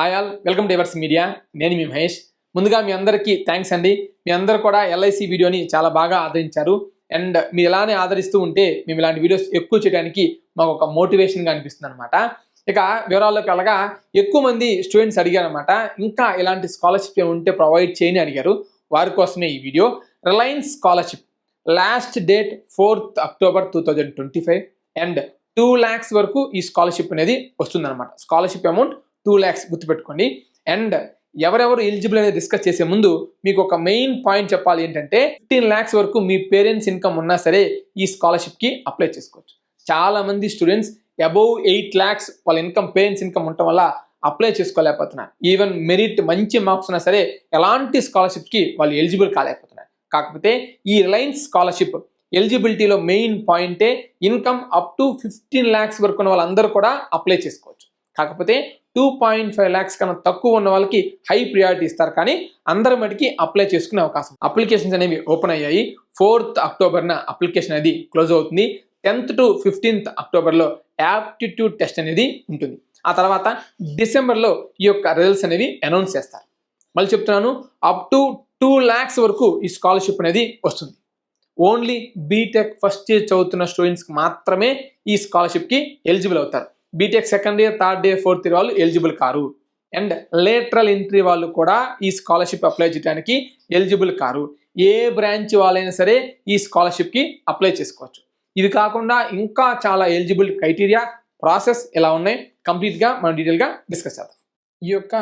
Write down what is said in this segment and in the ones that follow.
Hi all welcome to Evers media నేను మీ మహేష్. ముందుగా మీ అందరికీ థ్యాంక్స్ అండి. మీ అందరు కూడా ఎల్ఐసి వీడియోని చాలా బాగా ఆదరించారు. అండ్ మీరు ఇలానే ఆదరిస్తూ ఉంటే మేము ఇలాంటి వీడియోస్ ఎక్కువ చేయడానికి మాకు ఒక మోటివేషన్గా అనిపిస్తుంది అనమాట ఇక వివరాల్లోకి వెళ్ళగా ఎక్కువ మంది స్టూడెంట్స్ అడిగారనమాట ఇంకా ఇలాంటి స్కాలర్షిప్ ఉంటే ప్రొవైడ్ చేయని అడిగారు. వారి కోసమే ఈ video. Reliance scholarship last date fourth October two thousand twenty five and two lakhs వరకు ఈ స్కాలర్షిప్ అనేది వస్తుందన్నమాట. స్కాలర్షిప్ అమౌంట్ టూ ల్యాక్స్ గుర్తుపెట్టుకోండి. అండ్ ఎవరెవరు ఎలిజిబుల్ అనేది డిస్కస్ చేసే ముందు మీకు ఒక మెయిన్ పాయింట్ చెప్పాలి ఏంటంటే ఫిఫ్టీన్ ల్యాక్స్ వరకు మీ పేరెంట్స్ ఇన్కమ్ ఉన్నా సరే ఈ స్కాలర్షిప్కి అప్లై చేసుకోవచ్చు. చాలామంది స్టూడెంట్స్ అబౌవ్ ఎయిట్ ల్యాక్స్ వాళ్ళ ఇన్కమ్ పేరెంట్స్ ఇన్కమ్ ఉండటం వల్ల అప్లై చేసుకోలేకపోతున్నారు. ఈవెన్ మెరిట్ మంచి మార్క్స్ ఉన్నా సరే ఎలాంటి స్కాలర్షిప్కి వాళ్ళు ఎలిజిబుల్ కాలేకపోతున్నారు. కాకపోతే ఈ రిలయన్స్ స్కాలర్షిప్ ఎలిజిబిలిటీలో మెయిన్ పాయింటే income up to fifteen lakhs వరకు ఉన్న వాళ్ళందరూ కూడా అప్లై చేసుకోవచ్చు. కాకపోతే టూ పాయింట్ ఫైవ్ ల్యాక్స్ కన్నా తక్కువ ఉన్న వాళ్ళకి హై ప్రియారిటీ ఇస్తారు. కానీ అందరి మటుకి అప్లై చేసుకునే అవకాశం. అప్లికేషన్స్ అనేవి ఓపెన్ అయ్యాయి. ఫోర్త్ అక్టోబర్న అప్లికేషన్ అనేది క్లోజ్ అవుతుంది. టెన్త్ టు ఫిఫ్టీన్త్ అక్టోబర్లో యాప్టిట్యూడ్ టెస్ట్ అనేది ఉంటుంది. ఆ తర్వాత డిసెంబర్లో ఈ యొక్క రిజల్ట్స్ అనేవి అనౌన్స్ చేస్తారు. మళ్ళీ చెప్తున్నాను అప్ టు టూ ల్యాక్స్ వరకు ఈ స్కాలర్షిప్ అనేది వస్తుంది. ఓన్లీ బీటెక్ ఫస్ట్ ఇయర్ చదువుతున్న స్టూడెంట్స్కి మాత్రమే ఈ స్కాలర్షిప్కి ఎలిజిబుల్ అవుతారు. BTech second year third year fourth year వాళ్ళు ఎలిజిబుల్ కారు. అండ్ లేటరల్ ఎంట్రీ వాళ్ళు కూడా ఈ స్కాలర్షిప్ అప్లై చేయడానికి ఎలిజిబుల్ కారు. ఏ బ్రాంచ్ వాళ్ళైనా సరే ఈ స్కాలర్షిప్కి అప్లై చేసుకోవచ్చు. ఇది కాకుండా ఇంకా చాలా ఎలిజిబుల్ క్రైటీరియా ప్రాసెస్ ఎలా ఉన్నాయి కంప్లీట్గా మనం డీటెయిల్గా డిస్కస్ చేద్దాం. ఈ యొక్క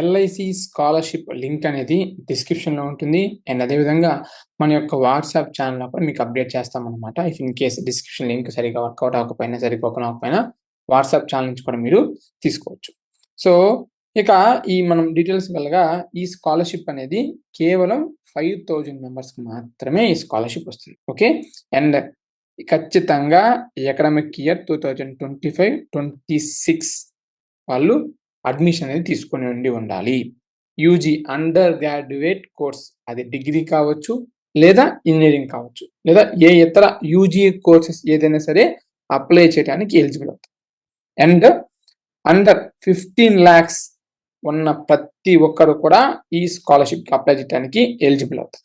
ఎల్ఐసి స్కాలర్షిప్ లింక్ అనేది డిస్క్రిప్షన్లో ఉంటుంది. అండ్ అదేవిధంగా మన యొక్క వాట్సాప్ ఛానల్లో కూడా మీకు అప్డేట్ చేస్తాం if in case description link సరిగా వర్కౌట్ అవ్వకపోయినా సరిగ్గా ఓపెన్ అవ్వకపోయినా వాట్సాప్ ఛానల్ నుంచి కూడా మీరు తీసుకోవచ్చు. సో ఇక ఈ మనం డీటెయిల్స్ గలగా ఈ స్కాలర్షిప్ అనేది కేవలం ఫైవ్ థౌజండ్ మెంబర్స్కి మాత్రమే ఈ స్కాలర్షిప్ వస్తుంది. ఓకే? అండ్ ఖచ్చితంగా academic year two thousand twenty five twenty six వాళ్ళు అడ్మిషన్ అనేది తీసుకొని ఉండి ఉండాలి. యూజీ అండర్ గ్రాడ్యుయేట్ కోర్స్ అది డిగ్రీ కావచ్చు లేదా ఇంజనీరింగ్ కావచ్చు లేదా ఏ ఇతర యూజీ కోర్సెస్ ఏదైనా సరే అప్లై చేయడానికి ఎలిజిబుల్ అవుతుంది అండ్ అండర్ ఫిఫ్టీన్ ల్యాక్స్ ఉన్న ప్రతి ఒక్కరు కూడా ఈ స్కాలర్షిప్కి అప్లై చేయడానికి ఎలిజిబుల్ అవుతారు.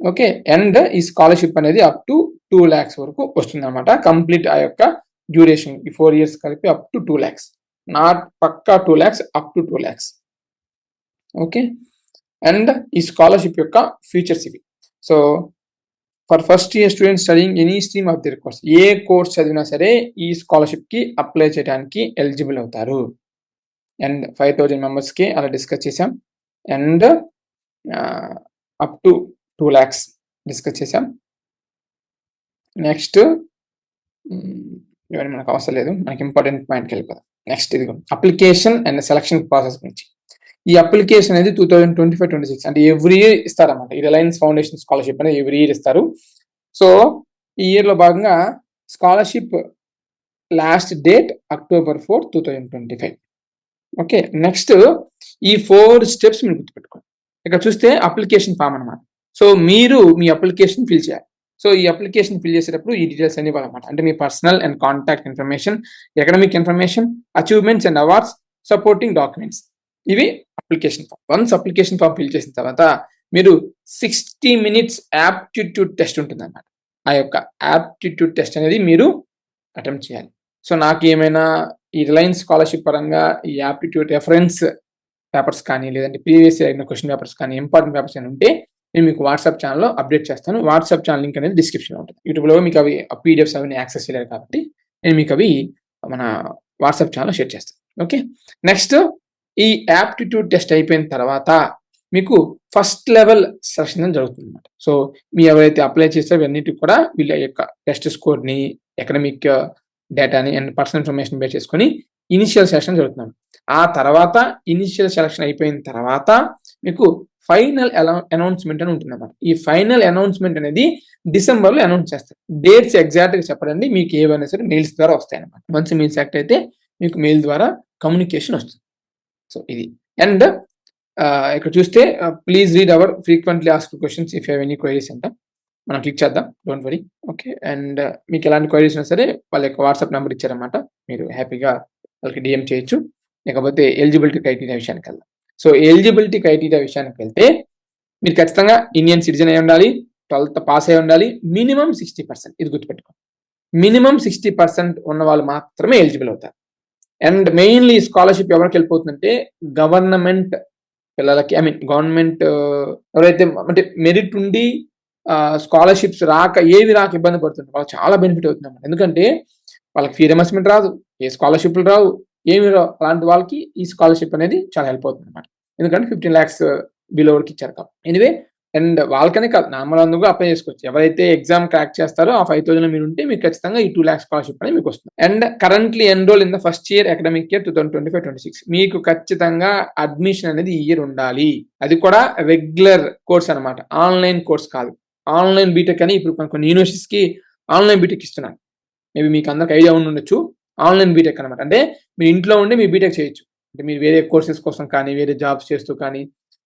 ఓకే అండ్ ఈ స్కాలర్షిప్ అనేది అప్ టు టూ ల్యాక్స్ వరకు వస్తుంది అనమాట కంప్లీట్ ఆ యొక్క డ్యూరేషన్ ఈ ఫోర్ ఇయర్స్ కలిపి up to two lakhs not Pakka two lakhs up to two lakhs okay and ఈ స్కాలర్షిప్ యొక్క ఫీచర్స్ ఇవి. So for first year student studying any stream of their course A course చదివినా సరే ఈ స్కాలర్షిప్కి apply చేయడానికి eligible అవుతారు. And five thousand మెంబర్స్కి అలా డిస్కస్ చేసాం and up to two lakhs discuss చేసాం నెక్స్ట్ ఇవన్నీ మనకు అవసరం లేదు. మనకి ఇంపార్టెంట్ పాయింట్కి వెళ్ళిపోదాం. నెక్స్ట్ ఇది అప్లికేషన్ అండ్ సెలక్షన్ ప్రాసెస్ గురించి. ఈ అప్లికేషన్ అనేది two thousand twenty five twenty six అంటే ఎవ్రీ ఇయర్ ఇస్తారన్నమాట. ఈ రిలయన్స్ ఫౌండేషన్ స్కాలర్షిప్ అనేది ఎవ్రీ ఇయర్ ఇస్తారు. సో ఈ ఇయర్లో భాగంగా scholarship last date October four two thousand twenty five okay next ఈ ఫోర్ స్టెప్స్ మీరు గుర్తుపెట్టుకోండి. ఇక్కడ చూస్తే అప్లికేషన్ ఫామ్ అనమాట సో మీరు మీ అప్లికేషన్ ఫిల్ చేయాలి. సో ఈ అప్లికేషన్ ఫిల్ చేసేటప్పుడు ఈ డీటెయిల్స్ అన్ని ఇవ్వాలన్నమాట. అంటే మీ personal and contact information academic information achievements and awards supporting documents ఇవి application form once application form fill చేసిన తర్వాత మీరు సిక్స్టీ మినిట్స్ యాప్టిట్యూడ్ టెస్ట్ ఉంటుంది అన్నమాట ఆ యొక్క యాప్టిట్యూడ్ టెస్ట్ అనేది మీరు అటెంప్ట్ చేయాలి. సో నాకు ఏమైనా ఈ రిలయన్స్ స్కాలర్షిప్ పరంగా ఈ యాప్టిట్యూడ్ రెఫరెన్స్ పేపర్స్ కానీ లేదంటే ప్రీవియస్ అయిన క్వశ్చన్ పేపర్స్ కానీ ఇంపార్టెంట్ పేపర్స్ అని ఉంటే నేను మీకు వాట్సాప్ ఛానల్లో అప్డేట్ చేస్తాను. వాట్సాప్ ఛానల్ లింక్ అనేది డిస్క్రిప్షన్లో ఉంటుంది. యూట్యూబ్లో మీకు అవి పీడిఎఫ్స్ అవన్నీ యాక్సెస్ చేయలేరు కాబట్టి నేను మీకు అవి మన వాట్సాప్ ఛానల్లో షేర్ చేస్తాను. ఓకే నెక్స్ట్ ఈ యాప్టిట్యూడ్ టెస్ట్ అయిపోయిన తర్వాత మీకు ఫస్ట్ లెవెల్ సెలక్షన్ జరుగుతుంది అనమాట సో మీ ఎవరైతే అప్లై చేస్తే అన్నిటికి కూడా వీళ్ళ యొక్క టెస్ట్ స్కోర్ని ఎకనమిక్ డేటాని అండ్ పర్సనల్ ఇన్ఫర్మేషన్ బేస్ చేసుకొని ఇనిషియల్ సెలక్షన్ జరుగుతుంది ఆ తర్వాత ఇనిషియల్ సెలక్షన్ అయిపోయిన తర్వాత మీకు ఫైనల్ అనౌన్స్మెంట్ అని ఉంటుంది అనమాట ఈ ఫైనల్ అనౌన్స్మెంట్ అనేది డిసెంబర్లో అనౌన్స్ చేస్తారు. డేట్స్ ఎగ్జాక్ట్గా చెప్పడండి మీకు ఏవైనా సరే మెయిల్స్ ద్వారా వస్తాయి అనమాట వన్స్ మీరు సెలెక్ట్ అయితే మీకు మెయిల్ ద్వారా కమ్యూనికేషన్ వస్తుంది. సో ఇది. అండ్ uh, ఇక్కడ చూస్తే please read our frequently ask questions if have any queries అంట. మనం క్లిక్ చేద్దాం. డోంట్ వరీ ఓకే అండ్ మీకు ఎలాంటి క్వైరీస్ ఉన్నా సరే వాళ్ళ యొక్క వాట్సాప్ నెంబర్ ఇచ్చారన్నమాట. మీరు హ్యాపీగా వాళ్ళకి డిఎం చేయొచ్చు. లేకపోతే ఎలిజిబిలిటీ క్రైటీరియా విషయానికి వెళ్దాం. సో ఎలిజిబిలిటీ క్రైటీరియా విషయానికి వెళ్తే మీరు ఖచ్చితంగా ఇండియన్ సిటిజన్ అయి ఉండాలి. ట్వెల్త్ పాస్ అయి ఉండాలి. మినిమం సిక్స్టీ పర్సెంట్ ఇది గుర్తుపెట్టుకోండి మినిమం సిక్స్టీ పర్సెంట్ ఉన్న వాళ్ళు మాత్రమే ఎలిజిబుల్ అవుతారు. అండ్ మెయిన్లీ స్కాలర్షిప్ ఎవరికి వెళ్ళిపోతుందంటే గవర్నమెంట్ పిల్లలకి ఐ మీన్ గవర్నమెంట్ ఎవరైతే అంటే మెరిట్ ఉండి uh, స్కాలర్షిప్స్ రాక ఏవి రాక ఇబ్బంది పడుతుంది వాళ్ళకి చాలా బెనిఫిట్ అవుతుంది అన్నమాట ఎందుకంటే వాళ్ళకి ఫీ రిమర్స్మెంట్ రాదు ఏ స్కాలర్షిప్లు రావు ఏమి రావు అలాంటి వాళ్ళకి ఈ స్కాలర్షిప్ అనేది చాలా హెల్ప్ అవుతుంది అనమాట ఎందుకంటే ఫిఫ్టీన్ ల్యాక్స్ బిలో వరకు ఇచ్చారు కాబట్టి. ఎనివే అండ్ వాళ్ళకనే కాదు నార్మల్ అందుకు అప్లై చేసుకోవచ్చు. ఎవరైతే ఎగ్జామ్ క్రాక్ చేస్తారో ఆ ఫైవ్ థౌసండ్ మీరు ఉంటే మీకు ఖచ్చితంగా ఈ టూ ల్యాక్స్ స్కాలర్షిప్ అనేది మీకు వస్తుంది. And currently enrol in the first year academic year two thousand twenty five twenty six మీకు ఖచ్చితంగా అడ్మిషన్ అనేది ఈ ఇయర్ ఉండాలి. అది కూడా రెగ్యులర్ కోర్స్ అనమాట ఆన్లైన్ కోర్స్ కాదు. ఆన్లైన్ బీటెక్ అని ఇప్పుడు కొన్ని యూనివర్సిటీస్ ఆన్లైన్ బీటెక్ ఇస్తున్నాను మేబీ మీకు అందరికి ఐడియా ఉండి ఉండొచ్చు. ఆన్లైన్ బీటెక్ అనమాట అంటే మీ ఇంట్లో ఉండి మీ బీటెక్ చేయొచ్చు. అంటే మీరు వేరే కోర్సెస్ కోసం కానీ వేరే జాబ్స్ చేస్తూ కానీ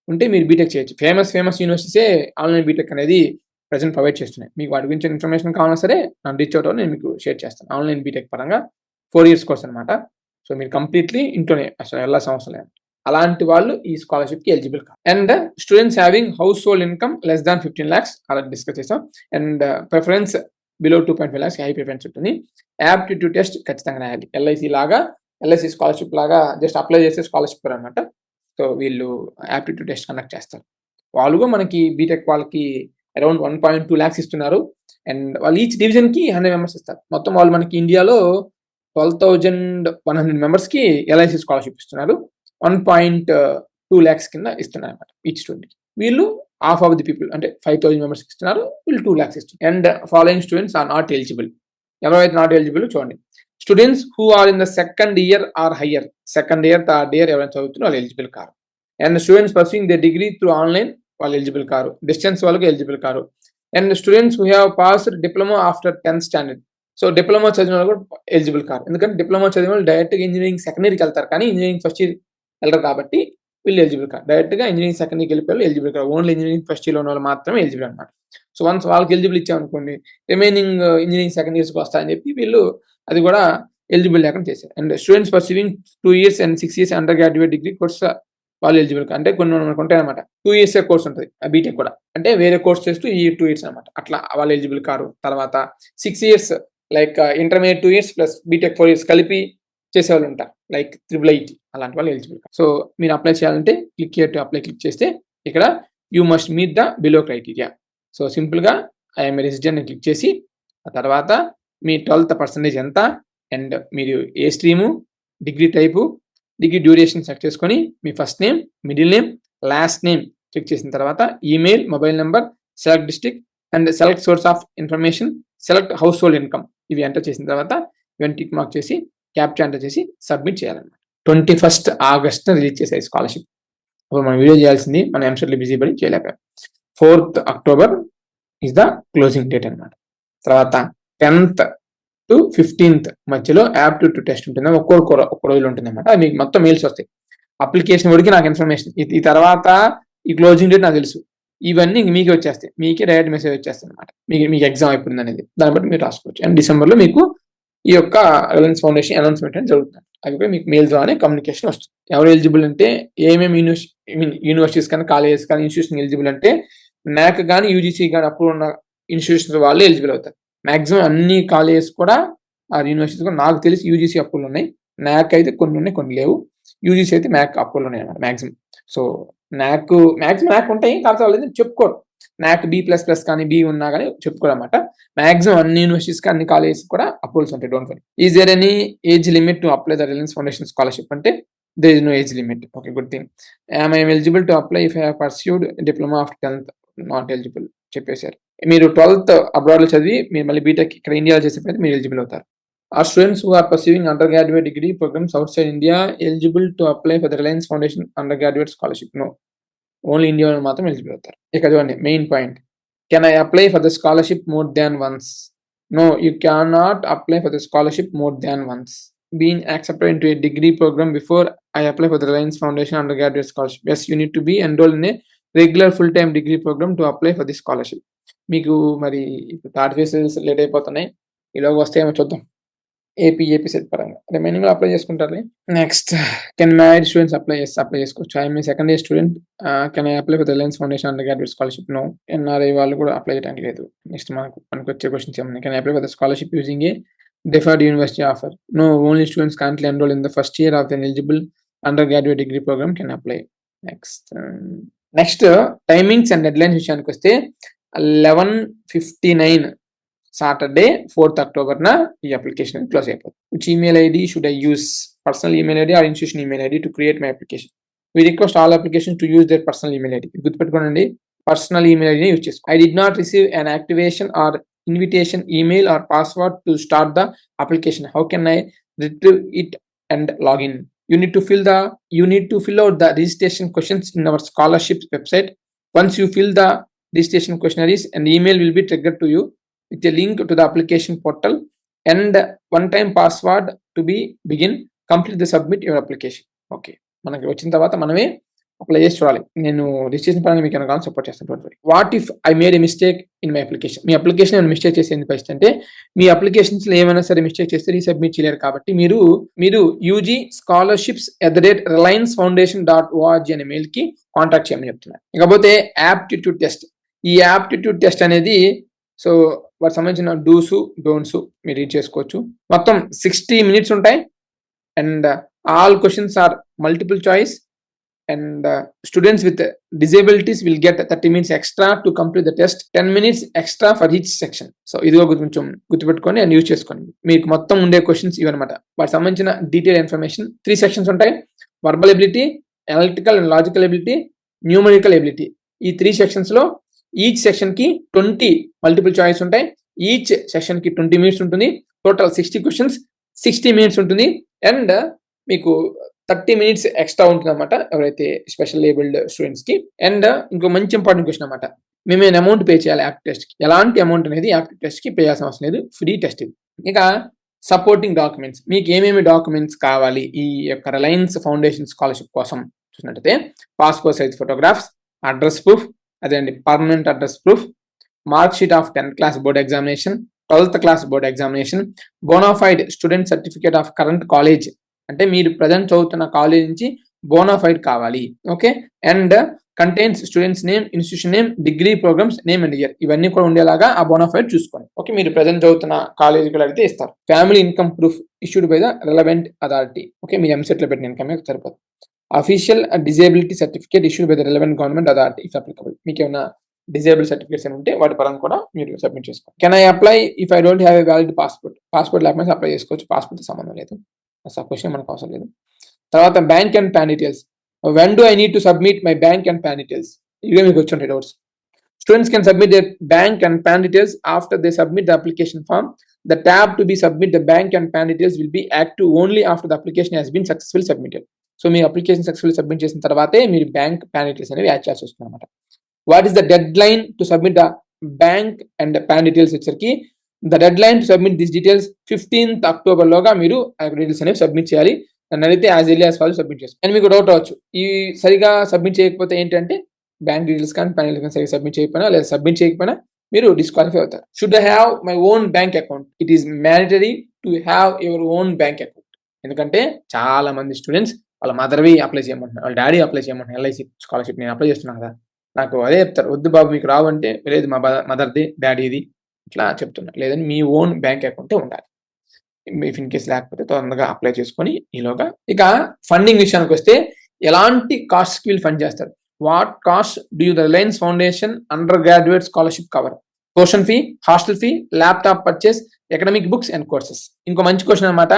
ఉంటే మీరు బీటెక్ చేయొచ్చు. ఫేమస్ ఫేమస్ యూనివర్సిటీసే ఆన్లైన్ బీటెక్ అనేది ప్రజెంట్ ప్రొవైడ్ చేస్తున్నాయి. మీకు వాటి గురించి ఇన్ఫర్మేషన్ కావాలన్నా సరే నన్ను రీచ్ అవుట్ నేను మీకు షేర్ చేస్తాను. ఆన్లైన్ బీటెక్ పరంగా ఫోర్ ఇయర్స్ కోర్స్ అనమాట సో మీరు కంప్లీట్లీ ఇంట్లోనే అసలు ఎలా అవసరం లేదు. అలాంటి వాళ్ళు ఈ స్కాలర్షిప్కి ఎలిజిబుల్ కాదు. And students having household income less than fifteen lakhs అలా డిస్కస్ చేసాం. And preference below two point five lakhs high preference ఉంటుంది. యాప్టిట్యూడ్ టెస్ట్ ఖచ్చితంగా రాయాలి. ఎల్ఐసి లాగా ఎల్ఐసి స్కాలర్షిప్ లాగా జస్ట్ అప్లై చేసే స్కాలర్షిప్ అనమాట సో వీళ్ళు యాప్టిట్యూడ్ టెస్ట్ కండక్ట్ చేస్తారు. వాళ్ళు మనకి బీటెక్ వాళ్ళకి around one point two lakhs ఇస్తున్నారు. అండ్ వాళ్ళు ఈచ్ డివిజన్కి హండ్రెడ్ మెంబర్స్ ఇస్తారు. మొత్తం వాళ్ళు మనకి ఇండియాలో ట్వెల్వ్ థౌజండ్ వన్ హండ్రెడ్ మెంబర్స్కి ఎల్ఐసి స్కాలర్షిప్ ఇస్తున్నారు. వన్ పాయింట్ టూ ల్యాక్స్ కింద ఇస్తున్నారు అనమాట ఈచ్ స్టూడెంట్. వీళ్ళు హాఫ్ ఆఫ్ ది పీపుల్ అంటే ఫైవ్ థౌసండ్ మెంబర్స్ ఇస్తున్నారు. వీళ్ళు టూ ల్యాక్స్ ఇస్తున్నారు. And following students are not eligible. ఎవరైతే నాట్ ఎలిజిబుల్ చూడండి. Students who are in the second year or higher second year third year ఎవరైనా చదువుతున్నారు వాళ్ళు eligible car. And students pursuing the degree through online వాళ్ళు eligible కారు. Distance వాళ్ళకి eligible car. And students who have passed diploma after tenth standard so diploma చదివిన వాళ్ళు కూడా eligible car. ఎందుకంటే డిప్లొమా చదివిన వాళ్ళు డైరెక్ట్గా ఇంజనీరింగ్ సెకండ్ ఇయర్కి వెళ్తారు. కానీ ఇంజనీరింగ్ ఫస్ట్ ఇయర్ వెళ్ళరు కాబట్టి వీళ్ళు ఎలిజిబుల్ కాదు డైరెక్ట్గా ఇంజనీరింగ్ సెకండ్ ఇయర్కి వెళ్ళిపోయి ఎలిజిబుల్ కాదు ఓన్లీ ఇంజనీరింగ్ ఫస్ట్ ఇయర్లో ఉన్న వాళ్ళు మాత్రమే ఎలిజిబుల్ అనమాట సో వన్స్ వాళ్ళకి ఎలిజిబుల్ ఇచ్చామనుకోండి రిమైనింగ్ ఇంజనీరింగ్ సెకండ్ ఇయర్స్కి వస్తాయని చెప్పి వీళ్ళు అది కూడా ఎలిజిబుల్ లేకుండా చేశారు. And students perceiving two years and six years undergraduate degree course వాళ్ళు ఎలిజిబుల్ అంటే కొన్ని మనకు ఉంటాయి అనమాట టూ ఇయర్స్ కోర్స్ ఉంటుంది బీటెక్ కూడా. అంటే వేరే కోర్స్ చేస్తూ ఈ టూ ఇయర్స్ అనమాట అట్లా వాళ్ళు ఎలిజిబుల్ కారు. తర్వాత six years like intermediate two years plus BTech four years కలిపి చేసే వాళ్ళు ఉంటారు. లైక్ త్రిబుల్ ఐటీ అలాంటి వాళ్ళు ఎలిజిబుల్ సో మీరు అప్లై చేయాలంటే click here to apply click చేస్తే ఇక్కడ you must meet the below criteria. So సింపుల్గా ఐఎమ్ రెసిడెంట్ క్లిక్ చేసి ఆ తర్వాత మీ ట్వెల్త్ పర్సంటేజ్ ఎంత? అండ్ మీరు ఏ stream? Degree type. Degree duration select చేసుకొని మీ first name middle name last name click చేసిన తర్వాత email mobile number select district and select source of information select household income ఇవి ఎంటర్ చేసిన తర్వాత ఇవన్నీ టిక్ మార్క్ చేసి క్యాప్చా ఎంటర్ చేసి submit చేయాలన్నమాట. ట్వంటీ ఫస్ట్ ఆగస్ట్ రిలీజ్ చేసే స్కాలర్షిప్. ఇప్పుడు మనం వీడియో చేయాల్సింది మన ఎంసెట్లో బిజీ పడి చేయలేకపోయాం. Fourth October is the closing date అనమాట తర్వాత టెన్త్ టు ఫిఫ్టీన్త్ మధ్యలో యాప్టిట్యూడ్ టెస్ట్ ఉంటుంది. ఒక్కొక్క ఒక్క రోజులు ఉంటుంది అనమాట మీకు మొత్తం మెయిల్స్ వస్తాయి. అప్లికేషన్ వరకు నాకు ఇన్ఫర్మేషన్ ఈ తర్వాత ఈ క్లోజింగ్ డేట్ నాకు తెలుసు. ఇవన్నీ మీకే వచ్చేస్తాయి. మీకే డైరెక్ట్ మెసేజ్ వచ్చేస్తాయి అనమాట మీకు మీకు ఎగ్జామ్ అయిపోయింది అనేది. దాన్ని బట్టి మీరు రాసుకోవచ్చు. అండ్ డిసెంబర్లో మీకు ఈ యొక్క రిలయన్స్ ఫౌండేషన్ అనౌన్స్మెంట్ అని జరుగుతుంది. అవి కూడా మీకు మెయిల్ ద్వారానే కమ్యూనికేషన్ వస్తుంది. ఎవరు ఎలిజిబుల్ అంటే ఏమేమి యూనివర్సిటీ యూనివర్సిటీస్ కానీ కాలేజెస్ కానీ ఇన్స్టిట్యూషన్ ఎలిజిబుల్ అంటే న్యాక్ కానీ యూజీసీ కానీ అప్పుడు ఉన్న ఇన్స్టిట్యూషన్స్ వాళ్ళు ఎలిజిబుల్ అవుతారు. మాక్సిమం అన్ని కాలేజెస్ కూడా ఆ యూనివర్సిటీస్ కూడా నాకు తెలిసి యూజీసీ అప్పులు ఉన్నాయి. న్యాక్ అయితే కొన్ని ఉన్నాయి కొన్ని లేవు. యూజీసీ అయితే మ్యాక్ అప్పులు ఉన్నాయి అన్నమాట maximum so NAAC maximum NAAC ఉంటాయి కాకపోతే వాళ్ళు చెప్పుకోరు. నాక్ బి ప్లస్ ప్లస్ కానీ బి ఉన్నా కానీ చెప్పుకోరన్నమాట మాక్సిమం అన్ని యూనివర్సిటీస్కి అన్ని కాలేజెస్ కూడా అప్రూవల్స్ ఉంటాయి don't worry is there any age limit to apply the Reliance Foundation scholarship అంటే there is no age limit okay good thing I'm eligible to apply if I pursued diploma of tenth not eligible చెప్పేశారు. మీరు twelfth అబ్రాడ్లో చదివి మీరు మళ్ళీ BTech ఇక్కడ ఇండియాలో చేసేప్పుడు మీరు ఎలిజిబుల్ అవుతారు. Are students who are pursuing undergraduate degree programs outside India eligible to apply for the Reliance Foundation undergraduate scholarship no only ఇండియాలో మాత్రం ఎలిజిబుల్ అవుతారు. ఇక్కడ చూడండి main point can I apply for the scholarship more than once no you can not apply for the scholarship more than once been accepted into a degree program before I apply for the Reliance Foundation undergraduate scholarship yes you need to be enroll in a regular full time degree program to apply for the scholarship మీకు మరి ఇప్పుడు third phase late అయిపోతున్నాయి. ఈలోగా వస్తాయేమో చూద్దాం. AP AP set పరంగా. Remaining apply చేసుకుంటారు next can married students apply చేస్తే అప్లై చేసుకోవచ్చు. I me second year student can I apply for Reliance Foundation undergraduate scholarship no NRI వాళ్ళు కూడా అప్లై చేయడానికి లేదు. నెక్స్ట్ మనకు మనకు వచ్చే క్వశ్చన్స్ ఏమన్నా can apply for scholarship using a deferred university offer no only students currently enroll in the first year of an eligible undergraduate degree program can apply next next timings and and విషయానికి వస్తే eleven fifty nine Saturday fourth October ఈ application close అయిపోతుంది. Which email ID should I use personal email ID or institution email ID to create my application we request all application to use their personal email ID గుర్తుపెట్టుకోండి personal email ID use చేసుకో I did not receive an activation or invitation email or password to start the application how can I retrieve it and login you need to fill the you need to fill out the registration questions in our scholarship website once you fill the registration questionnaires an email will be triggered to you with a link to the application portal and one time password to be begin complete the submit your application okay మనకి వచ్చిన తర్వాత మనమే Apply చేసి చూడాలి. నేను registration పరంగా మీకు ఏమైనా సపోర్ట్ చేస్తాను. What if I made a mistake in my application me application నేను మిస్టేక్ చేసేందుకు ఎందుకు అంటే మీ అప్లికేషన్స్లో ఏమైనా సరే మిస్టేక్ చేస్తే రీసబ్మిట్ చేయలేరు కాబట్టి మీరు మీరు UG scholarships at the rate Reliance Foundation dot org అనే మెయిల్కి కాంటాక్ట్ చేయమని చెప్తున్నారు ఇకపోతే యాప్టిట్యూడ్ టెస్ట్ ఈ యాప్టిట్యూడ్ టెస్ట్ అనేది సో వాటికి సంబంధించిన డూస్ డోన్స్ మీరు రీడ్ చేసుకోవచ్చు. మొత్తం సిక్స్టీ మినిట్స్ ఉంటాయి. And all questions are multiple choice and uh, students with will disabilities will get 30 minutes extra to complete the test. 10 minutes extra for each section. So ఇది కొంచెం గుర్తుపెట్టుకొని and use చేసుకోండి. మీకు మొత్తం ఉండే క్వశ్చన్స్ ఇవన్నమాట వాటికి సంబంధించిన డీటెయిల్ ఇన్ఫర్మేషన్ త్రీ సెక్షన్స్ ఉంటాయి. Verbal ability analytical and logical ability numerical ability ఈ త్రీ సెక్షన్స్లో ఈచ్ సెక్షన్కి ట్వంటీ మల్టిపుల్ చాయిస్ ఉంటాయి. ఈచ్ సెక్షన్కి ట్వంటీ మినిట్స్ ఉంటుంది. Total sixty questions sixty minutes ఉంటుంది. అండ్ మీకు థర్టీ మినిట్స్ ఎక్స్ట్రా ఉంటుంది అనమాట ఎవరైతే స్పెషల్ లేబుల్డ్ స్టూడెంట్స్కి. అండ్ ఇంకో మంచి ఇంపార్టెంట్ క్వశ్చన్ అనమాట మేము అమౌంట్ పే చేయాలి యాప్ టెస్ట్కి. ఎలాంటి అమౌంట్ అనేది యాప్ టెస్ట్కి పే చేయాల్సిన అవసరం లేదు. ఫ్రీ టెస్ట్ ఇది. ఇక సపోర్టింగ్ డాక్యుమెంట్స్ మీకు ఏమేమి డాక్యుమెంట్స్ కావాలి? ఈ యొక్క రిలయన్స్ ఫౌండేషన్ స్కాలర్షిప్ కోసం చూసినట్టయితే passport size photographs address proof అదే అండి permanent address proof mark sheet of tenth class board examination twelfth class board examination bonafide student certificate of current college అంటే మీరు ప్రజెంట్ చదువుతున్న కాలేజ్ నుంచి బోనాఫైడ్ కావాలి. Okay and contains students name institution name degree programs name and year ఇవన్నీ కూడా ఉండేలాగా ఆ bonafide చూసుకోండి. ఓకే మీరు ప్రజెంట్ చదువుతున్న కాలేజ్ అయితే ఇస్తారు. Family income proof issued by the relevant authority okay మీ ఎంసెట్లో పెట్టిన ఇన్కమ్ సరిపోదు. Official disability certificate issued by the relevant government authority if applicable మీకు ఏమైనా డిజేబుల్ సర్టిఫికేట్స్ ఉంటే వాటి పరంగా కూడా మీరు సబ్మిట్ చేసుకోండి. Can I apply if I don't have a valid passport passport లేకపోతే అప్లై చేసుకోవచ్చు. పాస్పోర్ట్ సంబంధం లేదు. అసలు ఆ క్వశ్చన్ మనకు అవసరం లేదు. తర్వాత bank and PAN details when do I need to submit my bank and PAN details ఇవే మీకు వచ్చి doubts students can submit the bank and PAN details after they submit the application form the tab to be submit the bank and PAN details will be active only after the application has been successful submitted so me application successful submit చేసిన తర్వాతే మీరు bank PAN details అనేవి add చేయాల్సి వస్తుంది అనమాట what is the deadline to submit the bank and PAN details వచ్చరికి the deadline to submit this details fifteenth October లోగా మీరు ఆ డీటెయిల్స్ అనేవి సబ్మిట్ చేయాలి. నన్ను అయితే యాజ్ ఎర్లీ యాజ్ వాళ్ళు సబ్మిట్ చేస్తాను అండ్ మీకు డౌట్ అవచ్చు ఈ సరిగా సబ్మిట్ చేయకపోతే ఏంటంటే బ్యాంక్ డీటెయిల్స్ కానీ పాన్ కానీ సరిగా సబ్మిట్ చేయకపోయినా లేదా సబ్మిట్ చేయకపోయినా మీరు డిస్క్వాలిఫై అవుతారు. Should have my own bank account it is mandatory to have your own bank account ఎందుకంటే చాలా మంది స్టూడెంట్స్ వాళ్ళ మదర్వి అప్లై చేయమంటున్నారు. వాళ్ళ డాడీ అప్లై చేయమంటున్నారు. ఎల్ఐసి స్కాలర్షిప్ నేను అప్లై చేస్తున్నాను కదా. నాకు అదే చెప్తారు. వద్దు బాబు మీకు రావంటే లేదు మా మదర్ది డాడీది ఇట్లా చెప్తున్నా. లేదని మీ ఓన్ బ్యాంక్ అకౌంటే ఉండాలి. ఇఫ్ ఇన్ కేస్ లేకపోతే తొందరగా అప్లై చేసుకొని ఈలోగా ఇక ఫండింగ్ విషయానికి వస్తే ఎలాంటి కాస్ట్ వీళ్ళు ఫండ్ చేస్తారు? What cost do the Reliance Foundation undergraduate scholarship cover? Tuition fee hostel fee laptop purchase economic books and courses. ఇంకో మంచి క్వశ్చన్ అనమాట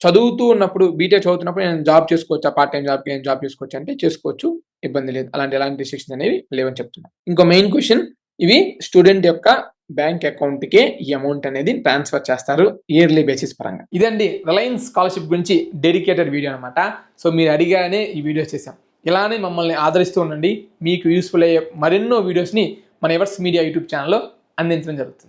చదువుతూ ఉన్నప్పుడు బీటెక్ చదువుతున్నప్పుడు నేను జాబ్ చేసుకోవచ్చా? పార్ట్ టైం జాబ్ నేను జాబ్ చేసుకోవచ్చు అంటే చేసుకోవచ్చు. ఇబ్బంది లేదు. అలాంటి ఎలాంటి రిస్ట్రిక్షన్ అనేవి లేవని చెప్తున్నాను ఇంకో మెయిన్ క్వశ్చన్. ఇవి స్టూడెంట్ యొక్క బ్యాంక్ అకౌంట్కే ఈ అమౌంట్ అనేది ట్రాన్స్ఫర్ చేస్తారు ఇయర్లీ బేసిస్ పరంగా. ఇదండి రిలయన్స్ స్కాలర్షిప్ గురించి డెడికేటెడ్ వీడియో అనమాట సో మీరు అడిగానే ఈ వీడియో చేసాం ఇలానే మమ్మల్ని ఆదరిస్తూ ఉండండి. మీకు యూస్ఫుల్ అయ్యే మరెన్నో వీడియోస్ని మన ఎవర్స్ మీడియా యూట్యూబ్ ఛానల్లో అందించడం జరుగుతుంది.